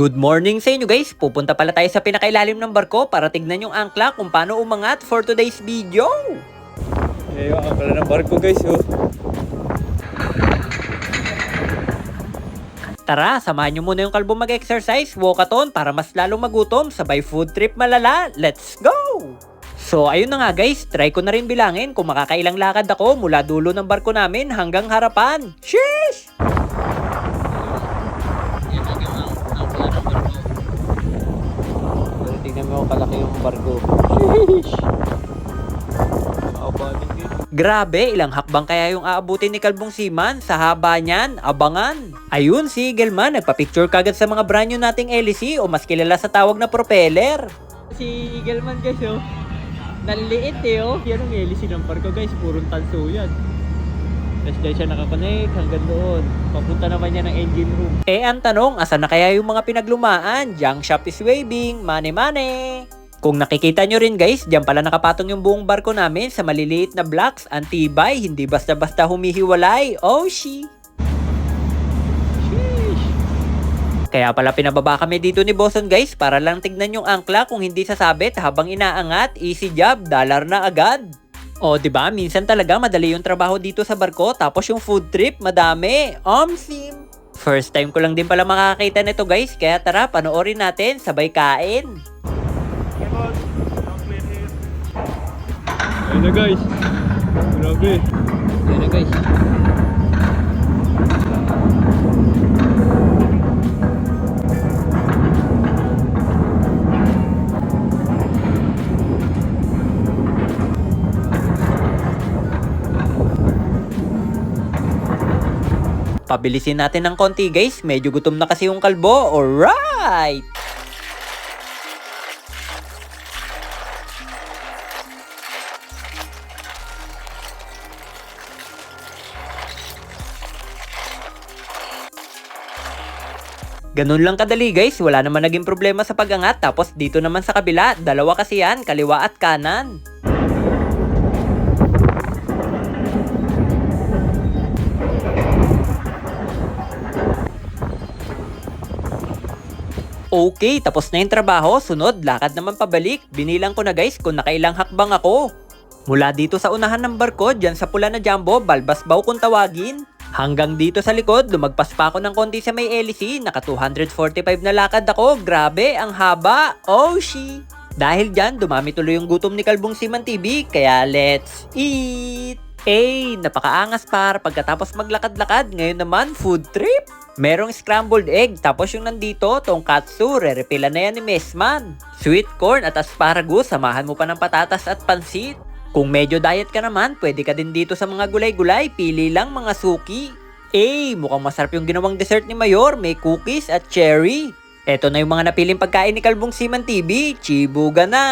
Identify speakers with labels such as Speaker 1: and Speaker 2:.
Speaker 1: Good morning sa inyo guys! Pupunta pala tayo sa pinakailalim ng barko para tignan yung angkla kung paano umangat for today's video!
Speaker 2: Eh, yung angkla ng barko guys, oh.
Speaker 1: Tara, samahan nyo muna yung kalbo mag-exercise, walkathon para mas lalong magutom, sabay food trip malala. Let's go! So ayun na nga guys, try ko na rin bilangin kung makakailang lakad ako mula dulo ng barko namin hanggang harapan. Sheesh!
Speaker 2: Kalaki yung barko. Sheesh!
Speaker 1: Grabe, ilang hakbang kaya yung aabutin ni Kalbong Siman sa haba niyan, abangan. Ayun, si Eagleman, nagpa-picture kagad sa mga brand new nating LEC o mas kilala sa tawag na propeller.
Speaker 2: Si Eagleman guys, oh. Nanliit eh, oh. Yan ang hélice ng barko guys, purong tanso yan. Tapos dahil siya nakakonect hanggang doon. Papunta naman niya ng engine room.
Speaker 1: Eh ang tanong, asan na kaya yung mga pinaglumaan? Junk shop is waving, money money. Kung nakikita nyo rin guys, diyan pala nakapatong yung buong barko namin sa maliliit na blocks, antibay, hindi basta-basta humihiwalay. Oh, she!
Speaker 2: Sheesh!
Speaker 1: Kaya pala pinababa kami dito ni Boson guys para lang tignan yung angkla kung hindi sasabit habang inaangat, easy job, dollar na agad. O, di ba? Minsan talaga madali yung trabaho dito sa barko tapos yung food trip madami. Omsim! First time ko lang din pala makakita nito guys, kaya tara panoorin natin sabay kain.
Speaker 2: Ayun na guys. Grabe. Ayun na guys.
Speaker 1: Pabilisin natin ng konti guys, medyo gutom na kasi yung kalbo. Alright! Ganun lang kadali guys, wala naman naging problema sa pag-angat tapos dito naman sa kabila, dalawa kasi yan, kaliwa at kanan. Okay, tapos na yung trabaho. Sunod, lakad naman pabalik. Binilang ko na guys kung nakailang hakbang ako. Mula dito sa unahan ng barko, dyan sa pula na jumbo, balbasbaw kung tawagin. Hanggang dito sa likod, lumagpas pa ako ng konti sa may LEC. Naka 245 na lakad ako. Grabe, ang haba. Oh, she. Dahil dyan, dumami tuloy yung gutom ni Kalbong Siman TV. Kaya let's eat! Eh, napakaangas par pagkatapos maglakad-lakad. Ngayon naman, food trip. Merong scrambled egg, tapos yung nandito, tongkatsu, re-refilan na yan ni Messman. Sweet corn at asparagus, samahan mo pa ng patatas at pansit. Kung medyo diet ka naman, pwede ka din dito sa mga gulay-gulay, pili lang mga suki. Eh, mukhang masarap yung ginawang dessert ni Mayor, may cookies at cherry. Eto na yung mga napiling pagkain ni Kalbong Siman TV, chibuga na!